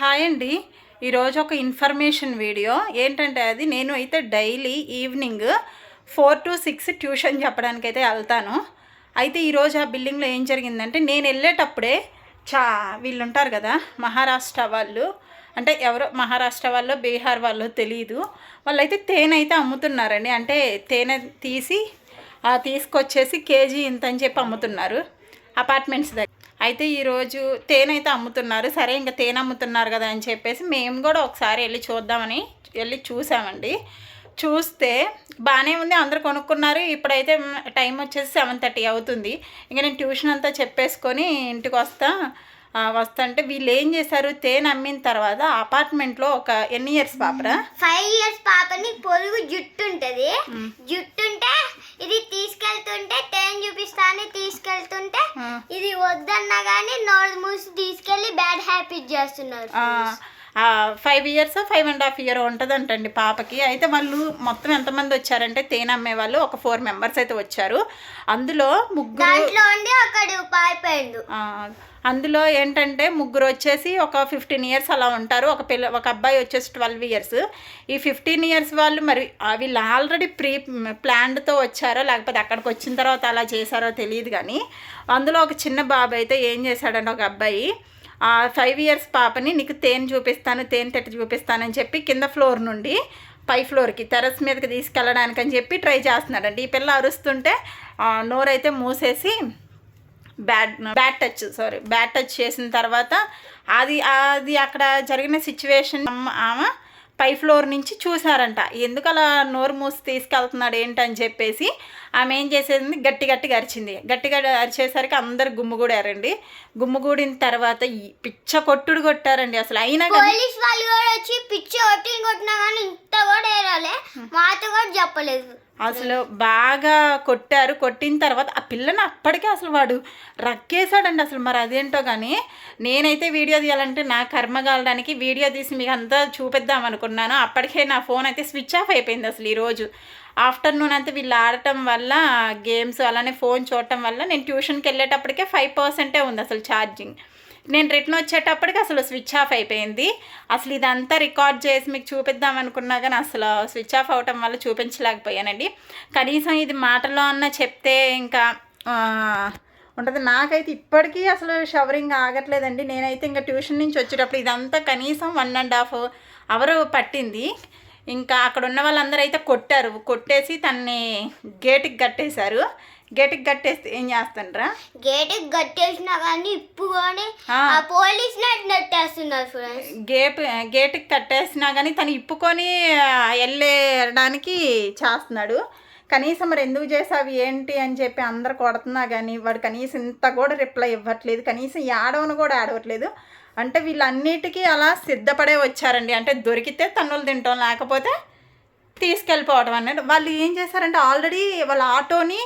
Hi అండి. ఈరోజు ఒక ఇన్ఫర్మేషన్ వీడియో. ఏంటంటే అది నేను అయితే daily evening four to six tuition చెప్పడానికి అయితే వెళ్తాను. అయితే ఈరోజు ఆ బిల్డింగ్లో ఏం జరిగిందంటే నేను వెళ్ళేటప్పుడే చా వీళ్ళు ఉంటారు కదా మహారాష్ట్ర వాళ్ళు అంటే ఎవరో మహారాష్ట్ర వాళ్ళు బీహార్ వాళ్ళు తెలియదు వాళ్ళైతే తేనె అయితే అమ్ముతున్నారండి. అంటే తేనె తీసి ఆ తీసుకొచ్చేసి కేజీ ఇంత అని చెప్పి అమ్ముతున్నారు అపార్ట్మెంట్స్ దగ్గర. అయితే ఈరోజు తేనె అయితే అమ్ముతున్నారు. సరే ఇంకా తేనె అమ్ముతున్నారు కదా అని చెప్పేసి మేము కూడా ఒకసారి వెళ్ళి చూద్దామని వెళ్ళి చూసామండి. చూస్తే బాగానే ఉంది అందరు కొనుక్కున్నారు. ఇప్పుడైతే టైం వచ్చేసి సెవెన్ థర్టీ అవుతుంది. ఇంకా నేను ట్యూషన్ అంతా చెప్పేసుకొని ఇంటికి వస్తా. వస్తుంటే వీళ్ళు ఏం చేశారు? తేనె అమ్మిన తర్వాత అపార్ట్మెంట్లో ఒక ఎన్ని ఇయర్స్ పాపరా? ఫైవ్ ఇయర్స్ పాపని పొడుగు జుట్టు ఉంటది. జుట్టు ఉంటే ఇది తీసుకెళ్తుంటే తేన్ చూపిస్తాను తీసుకెళ్తుంటే. ఇది వద్దన్నా గానీ నోరు మూసి తీసుకెళ్ళి బ్యాడ్ హ్యాబిట్ చేస్తున్నారు five years five and half year ఉంటుందంటండి పాపకి. అయితే వాళ్ళు మొత్తం ఎంతమంది వచ్చారంటే తేనె అమ్మే వాళ్ళు ఒక ఫోర్ మెంబర్స్ అయితే వచ్చారు. అందులో ముగ్గురు ఒకడు పారిపోయిండు. అందులో ఏంటంటే ముగ్గురు వచ్చేసి ఒక ఫిఫ్టీన్ ఇయర్స్ అలా ఉంటారు. ఒక పిల్ల ఒక అబ్బాయి వచ్చేసి ట్వెల్వ్ ఇయర్స్ ఈ ఫిఫ్టీన్ ఇయర్స్ వాళ్ళు మరి వీళ్ళు ఆల్రెడీ ప్రీ ప్లాన్డ్తో వచ్చారో లేకపోతే అక్కడికి వచ్చిన తర్వాత అలా చేశారో తెలియదు కానీ అందులో ఒక చిన్న బాబు అయితే ఏం చేశాడంటే ఒక అబ్బాయి ఆ ఫైవ్ ఇయర్స్ పాపని నీకు తేనె చూపిస్తాను తేనె తెట్టు చూపిస్తానని చెప్పి కింద ఫ్లోర్ నుండి పై ఫ్లోర్కి టెరస్ మీదకి తీసుకెళ్ళడానికి అని చెప్పి ట్రై చేస్తున్నాడండి. ఈ పిల్ల అరుస్తుంటే నోరైతే మూసేసి bad bad touch sorry bad touch చేసిన తర్వాత అది అది అక్కడ జరిగిన సిచ్యువేషన్ ఆమె పై ఫ్లోర్ నుంచి చూసారంట ఎందుకు అలా నోరు మూసి తీసుకెళ్తున్నాడు ఏంటని చెప్పేసి ఆమె ఏం చేసేది గట్టి గట్టిగా అరిచింది. గట్టిగా అరిచేసరికి అందరు గుమ్ముగూడారండి గుమ్ముగూడిన తర్వాత పిచ్చ కొట్టుడు కొట్టారండి. అసలు అయినా కానీ పోలీస్ వాళ్ళు కూడా వచ్చి పిచ్చి కొట్టిన కొట్టినా కానీ ఇంత కూడా ఏరాలే మాతో కూడా చెప్పలేదు. అసలు బాగా కొట్టారు. కొట్టిన తర్వాత ఆ పిల్లని అప్పటికే అసలు వాడు రక్కేశాడండి అసలు మరి అదేంటో కానీ నేనైతే వీడియో తీయాలంటే నా కర్మ కాలడానికి వీడియో తీసి మీకు అంతా చూపిద్దాం అనుకున్నాను. అప్పటికే నా ఫోన్ అయితే స్విచ్ ఆఫ్ అయిపోయింది అసలు ఈరోజు ఆఫ్టర్నూన్ అంతా వీళ్ళు ఆడటం వల్ల గేమ్స్ అలానే ఫోన్ చూడటం వల్ల నేను ట్యూషన్కి వెళ్ళేటప్పటికే ఫైవ్ పర్సెంటే ఉంది అసలు ఛార్జింగ్. నేను రిటర్న్ వచ్చేటప్పటికి అసలు స్విచ్ ఆఫ్ అయిపోయింది. అసలు ఇదంతా రికార్డ్ చేసి మీకు చూపిద్దాం అనుకున్నా కానీ అసలు స్విచ్ ఆఫ్ అవటం వల్ల చూపించలేకపోయానండి. కనీసం ఇది మాటలో అన్న చెప్తే ఇంకా ఉంటుంది. నాకైతే ఇప్పటికీ అసలు షవరింగ్ ఆగట్లేదండి. నేనైతే ఇంకా ట్యూషన్ నుంచి వచ్చేటప్పుడు ఇదంతా కనీసం వన్ అండ్ హాఫ్ అవర్ పట్టింది. ఇంకా అక్కడ ఉన్న వాళ్ళందరూ అయితే కొట్టారు. కొట్టేసి తన్ని గేటుకి కట్టేశారు. గేటుకి కట్టేస్తే ఏం చేస్తాండ్రా? గేట్ గట్టేసినా కానీ ఇప్పుకొని ఆ. ఆ పోలీస్ నెట్ నెట్టేస్తున్నారు ఫ్రెండ్స్ గేట్ గేటుకి కట్టేసినా కానీ తను ఇప్పుకొని వెళ్ళడానికి చేస్తున్నాడు. కనీసం మరి ఎందుకు చేసావు ఏంటి అని చెప్పి అందరు కొడుతున్నా కానీ వాడు కనీసం ఇంత కూడా రిప్లై ఇవ్వట్లేదు. కనీసం ఆడవను కూడా ఆడవట్లేదు. అంటే వీళ్ళన్నిటికీ అలా సిద్ధపడే వచ్చారండి. అంటే దొరికితే తన్నులు తింటాం లేకపోతే తీసుకెళ్ళిపోవడం అన్నట్టు వాళ్ళు ఏం చేశారంటే ఆల్రెడీ వాళ్ళ ఆటోని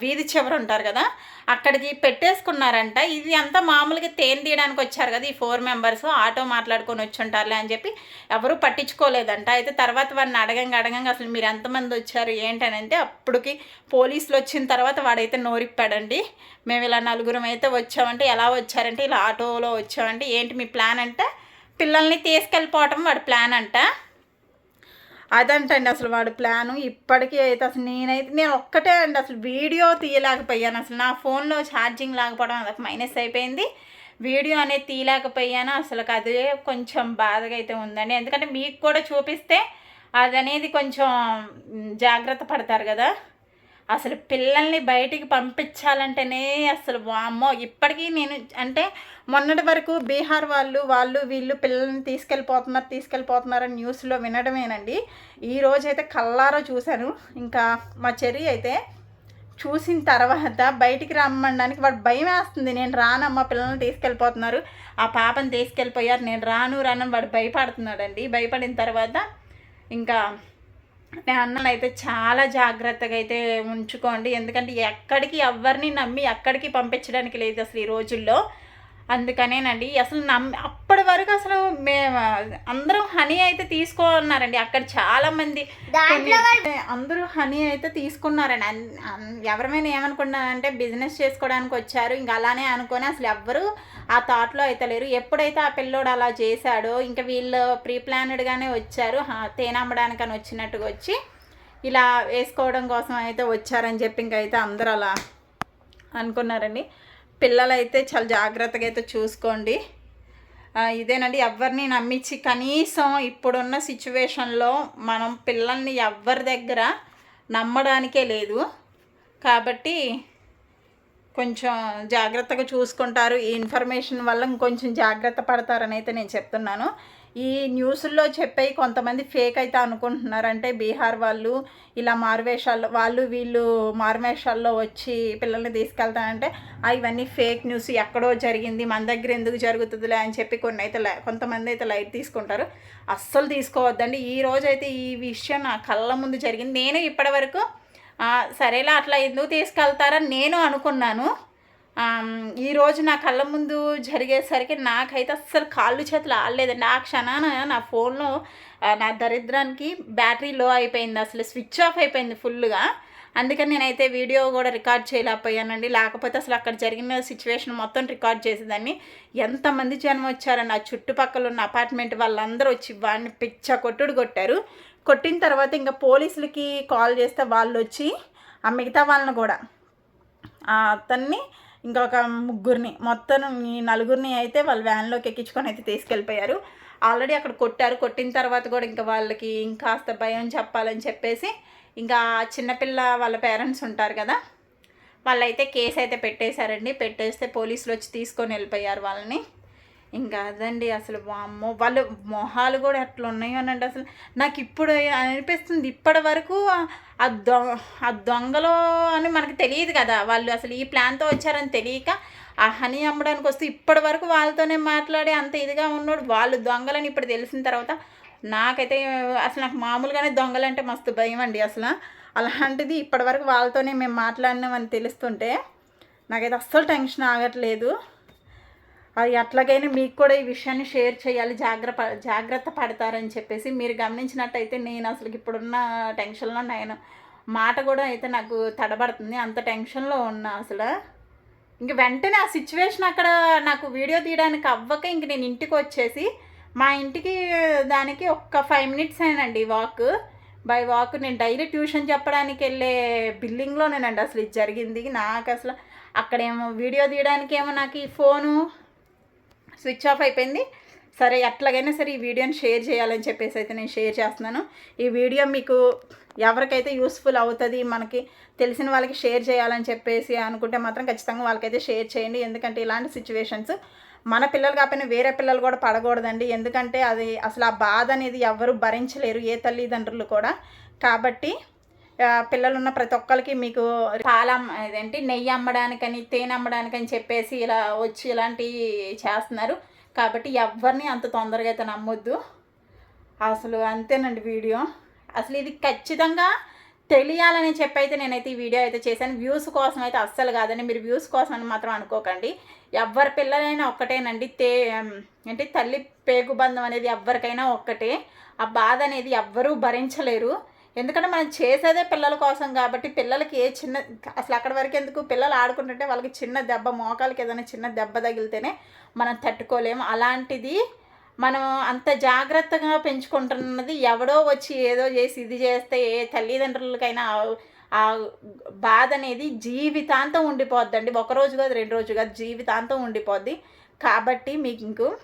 వీధి చివర ఉంటారు కదా అక్కడికి పెట్టేసుకున్నారంట. ఇది అంతా మామూలుగా తేనె తీయడానికి వచ్చారు కదా ఈ ఫోర్ మెంబర్స్ ఆటో మాట్లాడుకొని వచ్చి ఉంటారులే అని చెప్పి ఎవరు పట్టించుకోలేదంట. అయితే తర్వాత వాడిని అడగంగా అడగంగా అసలు మీరు ఎంతమంది వచ్చారు ఏంటని అంటే అప్పటికి పోలీసులు వచ్చిన తర్వాత వాడైతే నోరిప్పాడండి. మేము ఇలా నలుగురం అయితే వచ్చామంటే ఎలా వచ్చారంటే ఇలా ఆటోలో వచ్చామంటే ఏంటి మీ ప్లాన్ అంటే? పిల్లల్ని తీసుకెళ్ళిపోవటం వాడి ప్లాన్ అంట. అదంటండి అసలు వాడు ప్లాను. ఇప్పటికీ అయితే అసలు నేనైతే నేను ఒక్కటే అండి అసలు వీడియో తీయలేకపోయాను. అసలు నా ఫోన్లో ఛార్జింగ్ లేకపోవడం అదొక మైనస్ అయిపోయింది. వీడియో అనేది తీయలేకపోయాను. అసలు అదే కొంచెం బాధగా అయితే ఉందండి. ఎందుకంటే మీకు కూడా చూపిస్తే అది అనేది కొంచెం జాగ్రత్త పడతారు కదా. అసలు పిల్లల్ని బయటికి పంపించాలంటేనే అసలు వామ్మో ఇప్పటికీ నేను అంటే మొన్నటి వరకు బీహార్ వాళ్ళు వాళ్ళు వీళ్ళు పిల్లల్ని తీసుకెళ్ళిపోతున్నారు తీసుకెళ్ళిపోతున్నారు అని న్యూస్లో వినడమేనండి. ఈ రోజైతే కల్లారో చూశాను. ఇంకా మా చెర్రి అయితే చూసిన తర్వాత బయటికి రమ్మడానికి వాడు భయం వేస్తుంది. నేను రానమ్మ పిల్లల్ని తీసుకెళ్ళిపోతున్నారు. ఆ పాపని తీసుకెళ్ళిపోయారు. నేను రాను రాను వాడు భయపడుతున్నాడండి. భయపడిన తర్వాత ఇంకా నేను అన్నలు అయితే చాలా జాగ్రత్తగా అయితే ఉంచుకోండి. ఎందుకంటే ఎక్కడికి ఎవరిని నమ్మి ఎక్కడికి పంపించడానికి లేదు అసలు ఈ రోజుల్లో. అందుకనేనండి. అసలు నమ్మి వరకు అసలు మేము అందరం హనీ అయితే తీసుకోన్నారండి. అక్కడ చాలా మంది అందరూ హనీ అయితే తీసుకున్నారండి. అన్- అన్- ఎవరమైనా ఏమనుకున్నారంటే బిజినెస్ చేసుకోవడానికి వచ్చారు. ఇంకా అలానే అనుకొని అసలు ఎవ్వరు ఆ థాట్లో అయితే లేరు. ఎప్పుడైతే ఆ పిల్లోడు అలా చేశాడో ఇంకా వీళ్ళు ప్రీ ప్లానెడ్గానే వచ్చారు అమ్మడానికని వచ్చినట్టుగా వచ్చి ఇలా వేసుకోవడం కోసం అయితే వచ్చారని చెప్పి ఇంకైతే అందరూ అలా అనుకున్నారండి. పిల్లలైతే చాలా జాగ్రత్తగా అయితే చూసుకోండి. ఇదేనండి ఎవరిని నమ్మించి కనీసం ఇప్పుడున్న సిచ్యువేషన్లో మనం పిల్లల్ని ఎవరి దగ్గర నమ్మడానికే లేదు. కాబట్టి కొంచెం జాగ్రత్తగా చూసుకుంటారు. ఈ ఇన్ఫర్మేషన్ వల్ల ఇంకొంచెం జాగ్రత్త పడతారని అయితే నేను చెప్తున్నాను. ఈ న్యూస్లో చెప్పే కొంతమంది ఫేక్ అయితే అనుకుంటున్నారంటే బీహార్ వాళ్ళు ఇలా మారువేషాల్లో వాళ్ళు వీళ్ళు మారువేషాల్లో వచ్చి పిల్లల్ని తీసుకెళ్తానంటే ఇవన్నీ ఫేక్ న్యూస్ ఎక్కడో జరిగింది మన దగ్గర ఎందుకు జరుగుతుందిలే అని చెప్పి కొన్ని అయితే కొంతమంది అయితే లైట్ తీసుకుంటారు. అస్సలు తీసుకోవద్దండి. ఈ రోజు అయితే ఈ విషయం నా కళ్ళ ముందు జరిగింది. నేను ఇప్పటివరకు వరకు సరేలా అట్లా ఎందుకు తీసుకెళ్తారని నేను అనుకున్నాను. ఈ రోజు నా కళ్ళ ముందు జరిగేసరికి నాకైతే అస్సలు కాళ్ళు చేతులు ఆడలేదండి ఆ క్షణాన నా ఫోన్లో నా దరిద్రానికి బ్యాటరీ లో అయిపోయింది. అసలు స్విచ్ ఆఫ్ అయిపోయింది ఫుల్గా అందుకని నేనైతే వీడియో కూడా రికార్డ్ చేయలేకపోయానండి. లేకపోతే అసలు అక్కడ జరిగిన సిచ్యువేషన్ మొత్తం రికార్డ్ చేసేదాన్ని. ఎంతమంది జనం వచ్చారని ఆ చుట్టుపక్కల ఉన్న అపార్ట్మెంట్ వాళ్ళందరూ వచ్చి వాడిని పిచ్చ కొట్టుడు కొట్టారు. కొట్టిన తర్వాత ఇంకా పోలీసులకి కాల్ చేస్తే వాళ్ళు వచ్చి ఆ మిగతా వాళ్ళని కూడా అతన్ని ఇంకొక ముగ్గురిని మొత్తం ఈ నలుగురిని అయితే వాళ్ళు వ్యాన్లోకి ఎక్కించుకొని అయితే తీసుకెళ్ళిపోయారు. ఆల్రెడీ అక్కడ కొట్టారు. కొట్టిన తర్వాత కూడా ఇంకా వాళ్ళకి ఇంకాస్త భయం చెప్పాలని చెప్పేసి ఇంకా చిన్నపిల్ల వాళ్ళ పేరెంట్స్ ఉంటారు కదా వాళ్ళైతే కేసు అయితే పెట్టేశారండి. పెట్టేస్తే పోలీసులు వచ్చి తీసుకొని వెళ్ళిపోయారు వాళ్ళని. ఇంకా అదండి అసలు అమ్మో వాళ్ళు మొహాలు కూడా ఎట్లా ఉన్నాయోనండి అసలు. నాకు ఇప్పుడు అనిపిస్తుంది ఇప్పటి వరకు ఆ- దొ ఆ దొంగలో అని మనకు తెలియదు కదా. వాళ్ళు అసలు ఈ ప్లాన్తో వచ్చారని తెలియక ఆ హనీ అమ్మడానికి వస్తే ఇప్పటి వరకు వాళ్ళతోనే మాట్లాడి అంత ఇదిగా ఉన్నాడు. వాళ్ళు దొంగలని ఇప్పుడు తెలిసిన తర్వాత నాకైతే అసలు నాకు మామూలుగానే దొంగలంటే మస్తు భయం అండి అసలు. అలాంటిది ఇప్పటివరకు వాళ్ళతోనే మేము మాట్లాడినామని తెలుస్తుంటే నాకైతే అస్సలు టెన్షన్ ఆగట్లేదు. అది అట్లాగైనా మీకు కూడా ఈ విషయాన్ని షేర్ చేయాలి. జాగ్రత్త జాగ్రత్త పడతారని చెప్పేసి మీరు గమనించినట్టయితే నేను అసలు ఇప్పుడున్న టెన్షన్లో నేను మాట కూడా అయితే నాకు తడబడుతుంది. అంత టెన్షన్లో ఉన్నా అసలు. ఇంక వెంటనే ఆ సిచ్యువేషన్ అక్కడ నాకు వీడియో తీయడానికి అవ్వక ఇంక నేను ఇంటికి వచ్చేసి మా ఇంటికి దానికి ఒక్క ఫైవ్ మినిట్స్ అయినండి వాక్. బై వాక్ నేను డైలీ ట్యూషన్ చెప్పడానికి వెళ్ళే బిల్డింగ్లోనేనండి అసలు ఇది జరిగింది. నాకు అసలు అక్కడేమో వీడియో తీయడానికి ఏమో నాకు ఈ ఫోను స్విచ్ ఆఫ్ అయిపోయింది. సరే ఎట్లాగైనా సరే ఈ వీడియోని షేర్ చేయాలని చెప్పేసి అయితే నేను షేర్ చేస్తున్నాను. ఈ వీడియో మీకు ఎవరికైతే యూస్ఫుల్ అవుతుంది మనకి తెలిసిన వాళ్ళకి షేర్ చేయాలని చెప్పేసి అనుకుంటే మాత్రం ఖచ్చితంగా వాళ్ళకైతే షేర్ చేయండి. ఎందుకంటే ఇలాంటి సిచ్యువేషన్స్ మన పిల్లలు కాకపోయినా వేరే పిల్లలు కూడా పడకూడదండి. ఎందుకంటే అది అసలు ఆ బాధ అనేది ఎవరు భరించలేరు ఏ తల్లిదండ్రులు కూడా. కాబట్టి పిల్లలు ఉన్న ప్రతి ఒక్కరికి మీకు పాలం ఇదేంటి నెయ్యి అమ్మడానికని తేనె అమ్మడానికని చెప్పేసి ఇలా వచ్చి ఇలాంటివి చేస్తున్నారు. కాబట్టి ఎవరిని అంత తొందరగా అయితే నమ్మొద్దు. అసలు అంతేనండి వీడియో. అసలు ఇది ఖచ్చితంగా తెలియాలని చెప్పి అయితే నేనైతే ఈ వీడియో అయితే చేశాను. వ్యూస్ కోసం అయితే అస్సలు కాదండి. మీరు వ్యూస్ కోసం అని మాత్రం అనుకోకండి. ఎవరి పిల్లలైనా ఒక్కటేనండి. తే అంటే తల్లి పేగుబంధం అనేది ఎవరికైనా ఒక్కటే. ఆ బాధ అనేది ఎవ్వరూ భరించలేరు. ఎందుకంటే మనం చేసేదే పిల్లల కోసం కాబట్టి పిల్లలకి ఏ చిన్న అసలు అక్కడి వరకు ఎందుకు పిల్లలు ఆడుకుంటుంటే వాళ్ళకి చిన్న దెబ్బ మోకాలకి ఏదైనా చిన్న దెబ్బ తగిలితేనే మనం తట్టుకోలేము. అలాంటిది మనం అంత జాగ్రత్తగా పెంచుకుంటున్నది ఎవడో వచ్చి ఏదో చేసి ఇది చేస్తే ఏ తల్లిదండ్రులకైనా ఆ- బాధ అనేది జీవితాంతం ఉండిపోద్దండి. ఒకరోజు కాదు రెండు రోజు కాదు జీవితాంతం ఉండిపోద్ది. కాబట్టి మీకు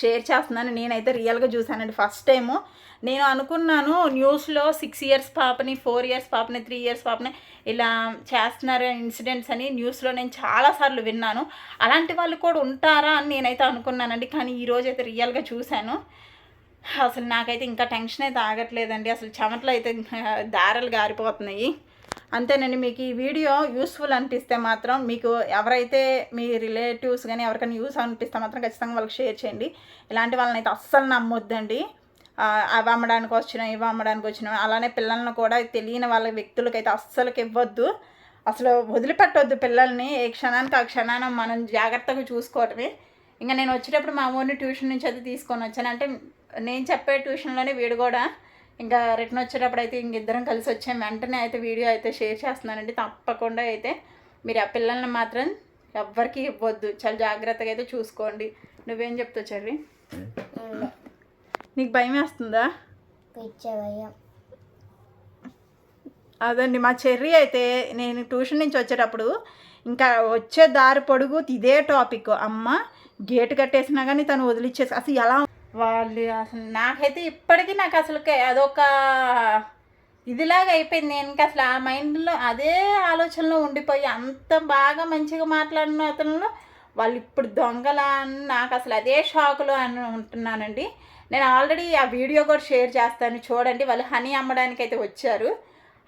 షేర్ చేస్తున్నాను. నేనైతే రియల్గా చూశానండి ఫస్ట్ టైము. నేను అనుకున్నాను న్యూస్లో సిక్స్ ఇయర్స్ పాపని ఫోర్ ఇయర్స్ పాపని త్రీ ఇయర్స్ పాపని ఇలా చేస్తున్నారు ఇన్సిడెంట్స్ అని న్యూస్లో నేను చాలాసార్లు విన్నాను. అలాంటి వాళ్ళు కూడా ఉంటారా అని నేనైతే అనుకున్నానండి. కానీ ఈరోజు అయితే రియల్గా చూశాను. అసలు నాకైతే ఇంకా టెన్షన్ అయితే ఆగట్లేదండి అసలు చెమటలు అయితే దారలు గారిపోతున్నాయి. అంతేనండి మీకు ఈ వీడియో యూస్ఫుల్ అనిపిస్తే మాత్రం మీకు ఎవరైతే మీ రిలేటివ్స్ కానీ ఎవరికైనా యూస్ అనిపిస్తే మాత్రం ఖచ్చితంగా వాళ్ళకి షేర్ చేయండి. ఇలాంటి వాళ్ళని అయితే అస్సలు నమ్మొద్దండి. అవి అమ్మడానికి వచ్చినాయి ఇవి అమ్మడానికి వచ్చినాయి అలానే పిల్లల్ని కూడా తెలియని వాళ్ళ వ్యక్తులకైతే అస్సలకి ఇవ్వద్దు. అసలు వదిలిపెట్టొద్దు పిల్లల్ని ఏ క్షణానికి ఆ క్షణాన మనం జాగ్రత్తగా చూసుకోవటమే. ఇంకా నేను వచ్చేటప్పుడు మా ఊరిని ట్యూషన్ నుంచి అది తీసుకొని వచ్చాను. అంటే నేను చెప్పే ట్యూషన్లోనే వీడు కూడా ఇంకా రిటర్న్ వచ్చేటప్పుడు అయితే ఇంక ఇద్దరం కలిసి వచ్చాం. వెంటనే అయితే వీడియో అయితే షేర్ చేస్తున్నానండి. తప్పకుండా అయితే మీరు ఆ పిల్లల్ని మాత్రం ఎవ్వరికి ఇవ్వద్దు. చాలా జాగ్రత్తగా అయితే చూసుకోండి. నువ్వేం చెప్తావు చెర్రి? నీకు భయం వేస్తుందా? అదండి మా చెర్రీ అయితే నేను ట్యూషన్ నుంచి వచ్చేటప్పుడు ఇంకా వచ్చే దారి పొడుగు ఇదే టాపిక్. అమ్మ గేట్ కట్టేసినా కానీ తను వదిలిచ్చేసి అసలు ఎలా వాళ్ళు అసలు నాకైతే ఇప్పటికీ నాకు అసలు అదొక ఇదిలాగా అయిపోయింది. నేను ఇంకా అసలు ఆ మైండ్లో అదే ఆలోచనలో ఉండిపోయి అంత బాగా మంచిగా మాట్లాడిన అతను వాళ్ళు ఇప్పుడు దొంగలా అని నాకు అసలు అదే షాకులో అని ఉంటున్నానండి. నేను ఆల్రెడీ ఆ వీడియో కూడా షేర్ చేస్తాను చూడండి. వాళ్ళు హనీ అమ్మడానికి అయితే వచ్చారు.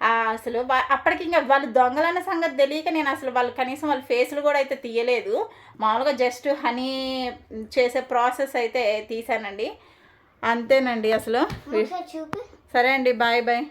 అసలు అప్పటికి ఇంకా వాళ్ళు దొంగలన్న సంగతి తెలియక నేను అసలు వాళ్ళు కనీసం వాళ్ళ ఫేస్లు కూడా అయితే తీయలేదు. మామూలుగా జస్ట్ హనీ చేసే ప్రాసెస్ అయితే తీసానండి అంతేనండి అసలు. సరే అండి బాయ్ బాయ్.